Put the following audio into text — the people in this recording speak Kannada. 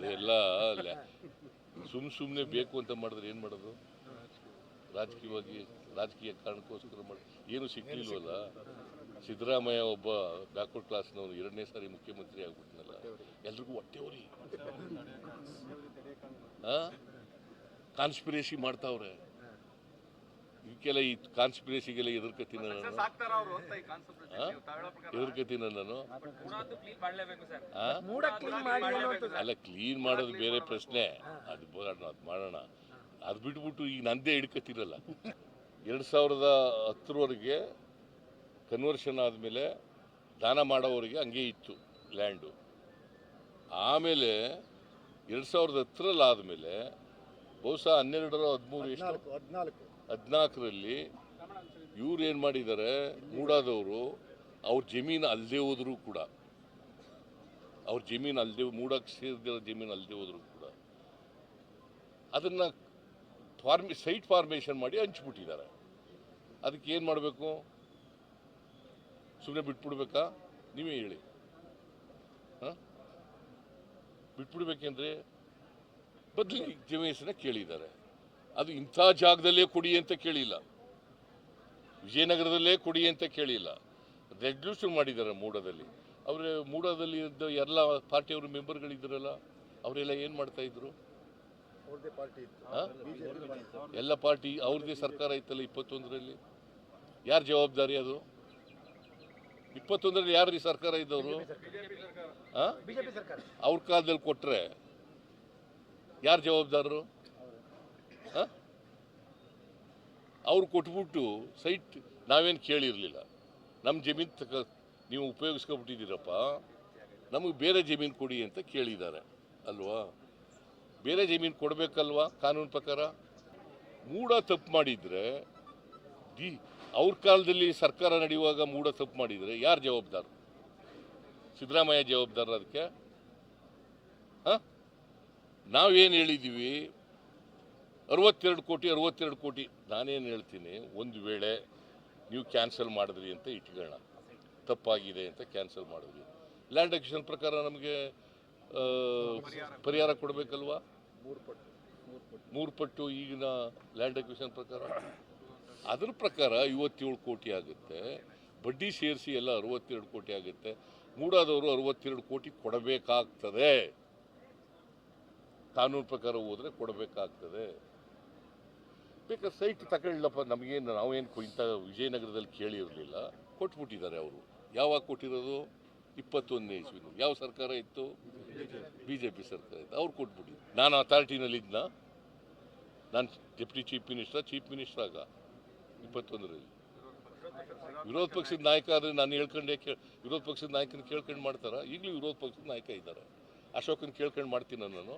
ಅದೆಲ್ಲ ಸುಮ್ ಸುಮ್ಮನೆ ಬೇಕು ಅಂತ ಮಾಡಿದ್ರೆ ಏನು ಮಾಡೋದು? ರಾಜಕೀಯವಾಗಿ, ರಾಜಕೀಯ ಕಾರಣಕ್ಕೋಸ್ಕರ ಮಾಡಿ, ಏನು ಸಿಗ್ಲಿಲ್ವಲ್ಲ ಸಿದ್ದರಾಮಯ್ಯ ಒಬ್ಬ ಬ್ಯಾಕ್ವರ್ಡ್ ಕ್ಲಾಸ್ನವನು ಎರಡನೇ ಸಾರಿ ಮುಖ್ಯಮಂತ್ರಿ ಆಗ್ಬಿಟ್ನಲ್ಲ. ಎಲ್ರಿಗೂ ಹೊಟ್ಟೆ ಉರಿ. ಕಾನ್ಸ್ಪಿರೇಸಿ ಮಾಡ್ತಾವ್ರೆ. ಇದಕ್ಕೆಲ್ಲ ಈ ಕಾನ್ಸ್ಪಿರೇಸಿಗೆಲ್ಲ ಎದುರ್ಕತ್ತೀನಿ ನಾನು. ನಾನು. ಗುಣದ್ದು ಕ್ಲೀನ್ ಮಾಡ್ಲೇಬೇಕು ಸರ್. ಮೂಡ ಕ್ಲೀನ್ ಮಾಡಿ ಅನ್ನೋದು ಅಲ್ಲ ಕ್ಲೀನ್ ಮಾಡೋದು ಬೇರೆ ಪ್ರಶ್ನೆ. ಅದು ಮಾಡೋಣ ಅದು ಮಾಡೋಣ. ಅದು ಬಿಟ್ಬಿಟ್ಟು ಈಗ ನಂದೇ ಹಿಡ್ಕತ್ತಿರಲ್ಲ. ಎರಡು ಸಾವಿರದ ಹತ್ತರವರೆಗೆ ಕನ್ವರ್ಷನ್ ಆದಮೇಲೆ ದಾನ ಮಾಡೋವರೆಗೆ ಹಂಗೆ ಇತ್ತು ಲ್ಯಾಂಡು ಆಮೇಲೆ ಎರಡು ಸಾವಿರದ ಹತ್ತರಲ್ಲಿ ಆದಮೇಲೆ ಬಹುಶಃ ಹನ್ನೆರಡರ ಹದಿಮೂರು ಎಷ್ಟು? ಹದಿನಾಲ್ಕು ಹದಿನಾಲ್ಕು. ಹದಿನಾಲ್ಕರಲ್ಲಿ ಇವ್ರು ಏನು ಮಾಡಿದ್ದಾರೆ? ಮೂಡಾದವರು ಅವ್ರ ಜಮೀನು ಅಲ್ಲದೆ ಹೋದರೂ ಕೂಡ ಅವ್ರ ಜಮೀನು ಅಲ್ಲದೆ ಮೂಡಕ್ಕೆ ಸೇರಿದಿರೋ ಜಮೀನು ಅಲ್ಲದೆ ಹೋದರೂ ಕೂಡ ಅದನ್ನು ಫಾರ್ಮಿ ಸೈಟ್ ಫಾರ್ಮೇಷನ್ ಮಾಡಿ ಹಂಚ್ಬಿಟ್ಟಿದ್ದಾರೆ. ಅದಕ್ಕೆ ಏನು ಮಾಡಬೇಕು? ಸುಮ್ಮನೆ ಬಿಟ್ಬಿಡ್ಬೇಕಾ? ನೀವೇ ಹೇಳಿ. ಹಾಂ? ಬಿಟ್ಬಿಡ್ಬೇಕೆಂದ್ರೆ? ಬದಲಿಗೆ ಜಮೇಶನ ಕೇಳಿದ್ದಾರೆ. ಅದು ಇಂಥ ಜಾಗದಲ್ಲೇ ಕೊಡಿ ಅಂತ ಕೇಳಿಲ್ಲ. ವಿಜಯನಗರದಲ್ಲೇ ಕೊಡಿ ಅಂತ ಕೇಳಿಲ್ಲ. ರೆಡ್ಯೂಷನ್ ಮಾಡಿದ್ದಾರೆ ಮೂಡದಲ್ಲಿ. ಅವರ ಮೂಡದಲ್ಲಿ ಇದ್ದ ಎಲ್ಲ ಪಾರ್ಟಿಯವರು ಮೆಂಬರ್ಗಳಿದ್ರಲ್ಲ ಅವರೆಲ್ಲ ಏನು ಮಾಡ್ತಾ ಇದ್ರು? ಎಲ್ಲ ಪಾರ್ಟಿ ಅವ್ರದ್ದೇ ಸರ್ಕಾರ ಇತ್ತಲ್ಲ ಇಪ್ಪತ್ತೊಂದರಲ್ಲಿ? ಯಾರು ಜವಾಬ್ದಾರಿ ಅದು? ಇಪ್ಪತ್ತೊಂದರಲ್ಲಿ ಯಾರು ಸರ್ಕಾರ ಇದ್ದವರು? ಅವ್ರ ಕಾಲದಲ್ಲಿ ಕೊಟ್ಟರೆ ಯಾರು ಜವಾಬ್ದಾರರು? ಅವ್ರು ಕೊಟ್ಬಿಟ್ಟು ಸೈಟ್ ನಾವೇನು ಕೇಳಿರಲಿಲ್ಲ. ನಮ್ಮ ಜಮೀನು ತಕ ನೀವು ಉಪಯೋಗಿಸ್ಕೊಬಿಟ್ಟಿದ್ದೀರಪ್ಪ. ನಮಗೆ ಬೇರೆ ಜಮೀನು ಕೊಡಿ ಅಂತ ಕೇಳಿದ್ದಾರೆ. ಅಲ್ವಾ? ಬೇರೆ ಜಮೀನು ಕೊಡಬೇಕಲ್ವಾ ಕಾನೂನು ಪ್ರಕಾರ? ಮೂಡ ತಪ್ಪು ಮಾಡಿದರೆ, ದಿ ಅವ್ರ ಕಾಲದಲ್ಲಿ ಸರ್ಕಾರ ನಡೆಯುವಾಗ ಮೂಡ ತಪ್ಪು ಮಾಡಿದರೆ ಯಾರು ಜವಾಬ್ದಾರ? ಸಿದ್ದರಾಮಯ್ಯ ಜವಾಬ್ದಾರ ಅದಕ್ಕೆ? ಹಾಂ? ನಾವೇನು ಹೇಳಿದ್ದೀವಿ ಅರವತ್ತೆರಡು ಕೋಟಿ ಅರವತ್ತೆರಡು ಕೋಟಿ. ನಾನೇನು ಹೇಳ್ತೀನಿ, ಒಂದು ವೇಳೆ ನೀವು ಕ್ಯಾನ್ಸಲ್ ಮಾಡಿದ್ರಿ ಅಂತ ಇಟ್ಕೊಳ್ಳೋಣ. ತಪ್ಪಾಗಿದೆ ಅಂತ ಕ್ಯಾನ್ಸಲ್ ಮಾಡಿದ್ವಿ ಲ್ಯಾಂಡ್ ಅಕ್ವಿಷನ್ ಪ್ರಕಾರ ನಮಗೆ ಪರಿಹಾರ ಕೊಡಬೇಕಲ್ವಾ? ಮೂರು ಪಟ್ಟು. ಈಗಿನ ಲ್ಯಾಂಡ್ ಅಕ್ವಿಷನ್ ಪ್ರಕಾರ. ಅದ್ರ ಪ್ರಕಾರ ಐವತ್ತೇಳು ಕೋಟಿ ಆಗುತ್ತೆ. ಬಡ್ಡಿ ಸೇರಿಸಿ ಎಲ್ಲ ಅರವತ್ತೆರಡು ಕೋಟಿ ಆಗುತ್ತೆ. ಮೂಡಾದವರು ಅರವತ್ತೆರಡು ಕೋಟಿ ಕೊಡಬೇಕಾಗ್ತದೆ. ಕಾನೂನು ಪ್ರಕಾರ ಹೋದರೆ ಕೊಡಬೇಕಾಗ್ತದೆ. ಬೇಕಾದ್ರೆ ಸೈಟ್ ತಗೊಳ್ಳಪ್ಪ ನಮಗೇನು, ನಾವೇನು ಇಂಥ ವಿಜಯನಗರದಲ್ಲಿ ಕೇಳಿರಲಿಲ್ಲ. ಕೊಟ್ಬಿಟ್ಟಿದ್ದಾರೆ ಅವರು. ಯಾವಾಗ ಕೊಟ್ಟಿರೋದು? ಇಪ್ಪತ್ತೊಂದನೇ ಇಸ್ವಿನ ಯಾವ ಸರ್ಕಾರ ಇತ್ತು? ಬಿ ಜೆ ಪಿ ಸರ್ಕಾರ ಇತ್ತು. ಅವ್ರು ಕೊಟ್ಬಿಟ್ಟಿದ್ರು. ನಾನು ಅಥಾರಿಟಿನಲ್ಲಿದ್ದ ನಾನು deputy chief minister chief minister ಆಗ, ಇಪ್ಪತ್ತೊಂದರಲ್ಲಿ. ವಿರೋಧ ಪಕ್ಷದ ನಾಯಕ ಆದರೆ ನಾನು ಹೇಳ್ಕೊಂಡೆ ಕೇ ವಿರೋಧ ಪಕ್ಷದ ನಾಯಕನ ಕೇಳ್ಕೊಂಡು ಮಾಡ್ತಾರ? ಈಗಲೂ ವಿರೋಧ ಪಕ್ಷದ ನಾಯಕ ಇದ್ದಾರೆ. ಅಶೋಕನ ಕೇಳ್ಕೊಂಡು ಮಾಡ್ತೀನಿ ನಾನು?